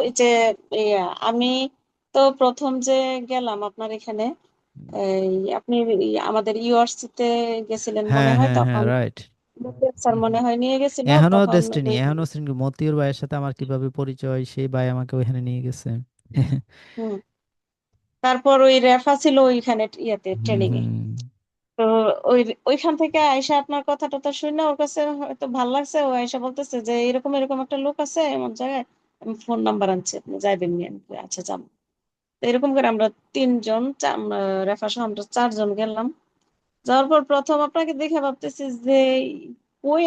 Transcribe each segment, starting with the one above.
এই যে আমি তো প্রথম যে গেলাম আপনার এখানে আপনি আমাদের ইউআরসিতে গেছিলেন মনে হ্যাঁ হয় হ্যাঁ হ্যাঁ তখন রাইট স্যার মনে হয় নিয়ে গেছিল এখনও তখন ডেস্টিনি এখনও মতিউর ভাইয়ের সাথে আমার কীভাবে পরিচয় সেই ভাই আমাকে ওইখানে নিয়ে গেছে। তারপর ওই রেফা ছিল ওইখানে ইয়েতে ট্রেনিং এ। তো ওই ওইখান থেকে আয়সা আপনার কথাটা তো শুনে ওর কাছে হয়তো ভালো লাগছে ও আয়সা বলতেছে যে এরকম এরকম একটা লোক আছে এমন জায়গায় আমি ফোন নাম্বার আনছি আপনি যাইবেন নিয়ে আমি আচ্ছা যাব তো এরকম করে আমরা তিনজন চা- আমরা রেফা সহ আমরা চারজন গেলাম। যাওয়ার পর প্রথম আপনাকে দেখে ভাবতেছি যে কই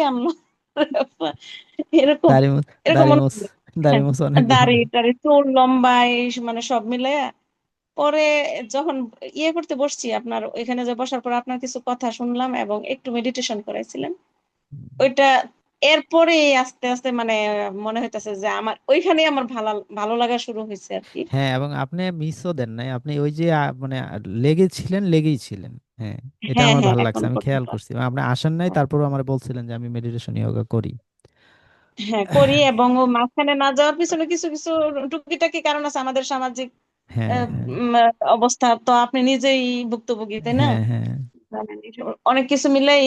রেফা? এরকম এরকম দাড়ি চুল লম্বা মানে সব মিলে। পরে যখন ইয়ে করতে বসছি আপনার ওইখানে যে বসার পর আপনার কিছু কথা শুনলাম এবং একটু মেডিটেশন করাইছিলেন। ওইটা এরপরে আস্তে আস্তে মানে মনে হইতেছে যে আমার ওইখানেই আমার ভালো ভালো লাগা শুরু হয়েছে আর কি। হ্যাঁ এবং আপনি মিসও দেন নাই। আপনি ওই যে মানে লেগেছিলেন লেগেই ছিলেন। হ্যাঁ এটা হ্যাঁ আমার হ্যাঁ ভালো লাগছে আমি খেয়াল করছি। আপনি আসেন নাই তারপরও আমার বলছিলেন যে আমি মেডিটেশন যোগা করি। হ্যাঁ করি এবং মাঝখানে না যাওয়ার পিছনে কিছু কিছু টুকিটাকি কারণ আছে আমাদের সামাজিক হ্যাঁ অবস্থা তো আপনি নিজেই ভুক্তভোগী তাই না? হ্যাঁ হ্যাঁ। অনেক কিছু মিলেই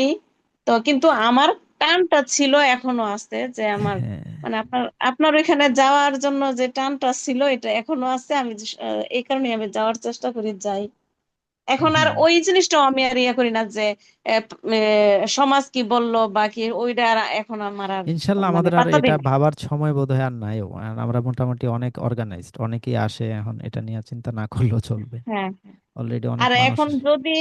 তো কিন্তু আমার টানটা ছিল এখনও আছে যে আমার হ্যাঁ। মানে আপনার আপনার ওইখানে যাওয়ার জন্য যে টানটা ছিল এটা এখনও আছে আমি এই কারণে আমি যাওয়ার চেষ্টা করি যাই। এখন আর। ওই জিনিসটাও আমি আর ইয়ে করি না যে সমাজ কি বলল বা কি ওইটা আর এখন আমার আর ইনশাল্লাহ মানে আমাদের আর এটা ভাবার সময় বোধহয় আর নাই আমরা মোটামুটি অনেক অর্গানাইজড অনেকেই আসে এখন এটা নিয়ে চিন্তা না করলেও চলবে। হ্যাঁ। অলরেডি অনেক আর মানুষ এখন যদি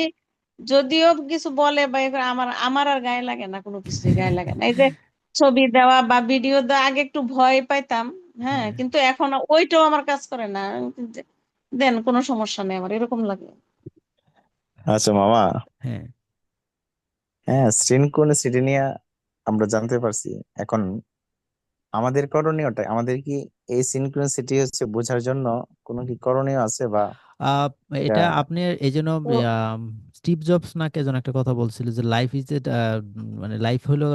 যদিও কিছু বলে বা আমার আমার আর গায়ে লাগে না কোনো কিছু গায়ে লাগে না। এই যে ছবি দেওয়া বা ভিডিও দেওয়া আগে একটু ভয় পাইতাম হ্যাঁ কিন্তু এখন ওইটাও আমার কাজ করে না। দেন কোনো সমস্যা নেই আমার এরকম লাগে। আচ্ছা মামা। হ্যাঁ। হ্যাঁ শৃঙ্খল সিটি নিয়ে আমরা জানতে পারছি। এখন আমাদের করণীয়টা আমাদের কি এই সিনক্রোনিসিটি হচ্ছে বোঝার জন্য কোনো কি করণীয় আছে বা এটা এটা আপনি এই জন্য স্টিভ জবস না কে যেন একটা কথা বলছিল যে লাইফ ইজ এ মানে লাইফ হলো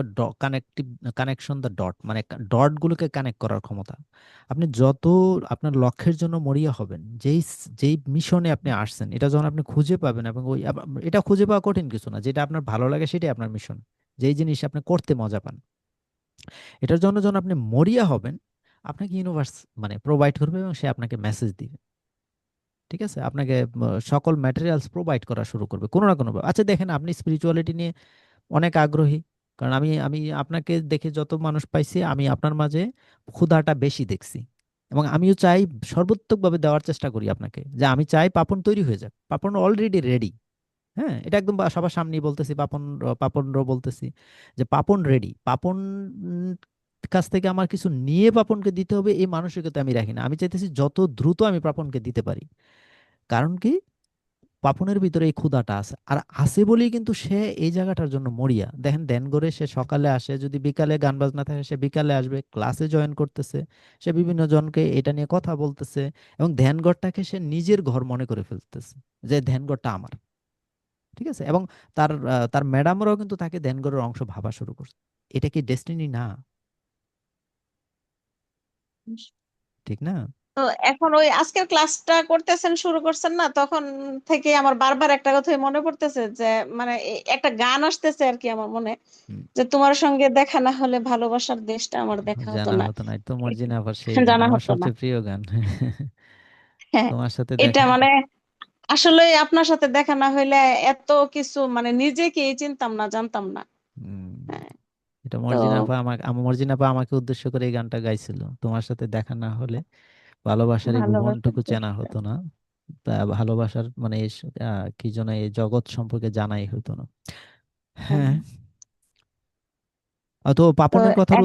কানেক্টিভ কানেকশন দ্য ডট মানে ডট গুলোকে কানেক্ট করার ক্ষমতা। আপনি যত আপনার লক্ষ্যের জন্য মরিয়া হবেন যেই যেই মিশনে আপনি আসছেন এটা যখন আপনি খুঁজে পাবেন এবং ওই এটা খুঁজে পাওয়া কঠিন কিছু না। যেটা আপনার ভালো লাগে সেটাই আপনার মিশন। যেই জিনিস আপনি করতে মজা পান। এটার জন্য যখন আপনি মরিয়া হবেন, আপনাকে ইউনিভার্স মানে প্রোভাইড করবে এবং সে আপনাকে মেসেজ দিবে। ঠিক আছে? আপনাকে সকল ম্যাটেরিয়ালস প্রোভাইড করা শুরু করবে, কোনো না কোনোভাবে। আচ্ছা দেখেন আপনি স্পিরিচুয়ালিটি নিয়ে অনেক আগ্রহী, কারণ আমি আমি আপনাকে দেখে যত মানুষ পাইছি, আমি আপনার মাঝে ক্ষুধাটা বেশি দেখছি। এবং আমিও চাই সর্বোত্তকভাবে দেওয়ার চেষ্টা করি আপনাকে, যে আমি চাই পাপন তৈরি হয়ে যাক। পাপন অলরেডি রেডি হ্যাঁ এটা একদম সবার সামনেই বলতেছি, পাপন পাপনরও বলতেছি যে পাপন রেডি পাপন কাছ থেকে আমার কিছু নিয়ে পাপনকে দিতে হবে, এই মানসিকতা আমি রাখি না। আমি চাইতেছি যত দ্রুত আমি পাপনকে দিতে পারি। কারণ কি? পাপনের ভিতরে এই ক্ষুধাটা আছে। আর আছে বলেই কিন্তু সে এই জায়গাটার জন্য মরিয়া। দেখেন ধ্যান করে সে সকালে আসে, যদি বিকালে গান বাজনা থাকে, সে বিকালে আসবে ক্লাসে জয়েন করতেছে, সে বিভিন্ন জনকে এটা নিয়ে কথা বলতেছে এবং ধ্যানঘরটাকে সে নিজের ঘর মনে করে ফেলতেছে যে ধ্যানঘরটা আমার। ঠিক আছে? এবং তার তার ম্যাডামরাও কিন্তু তাকে ধ্যানঘরের অংশ ভাবা শুরু করছে। এটা কি ডেস্টিনি? না। ঠিক না? তো এখন ওই আজকের ক্লাসটা করতেছেন শুরু করছেন না তখন থেকে আমার বারবার একটা কথাই মনে পড়তেছে যে মানে একটা গান আসতেছে আর কি আমার মনে যে তোমার সঙ্গে দেখা না হলে ভালোবাসার দেশটা আমার দেখা হতো জানা না। হতো না তো মর্জিনা আবার সেই জানা হতো না। সবচেয়ে প্রিয় গান। হ্যাঁ তোমার সাথে এটা দেখা মানে আসলে আপনার সাথে দেখা না হইলে এত কিছু মানে নিজেকে চিনতাম না জানতাম না। হ্যাঁ, এটা মর্জিনা আপা আমাকে আমার মর্জিনা আপা আমাকে উদ্দেশ্য করে এই গানটা গাইছিল। তোমার সাথে দেখা না হলে ভালোবাসার এই ভালোবাসার ভুবনটুকু চেনা হতো না। তা ভালোবাসার মানে এই স- আহ, কি যেন এই জগৎ সম্পর্কে জানাই হতো না। হ্যাঁ। হ্যাঁ। তো পাপনের কথার এক-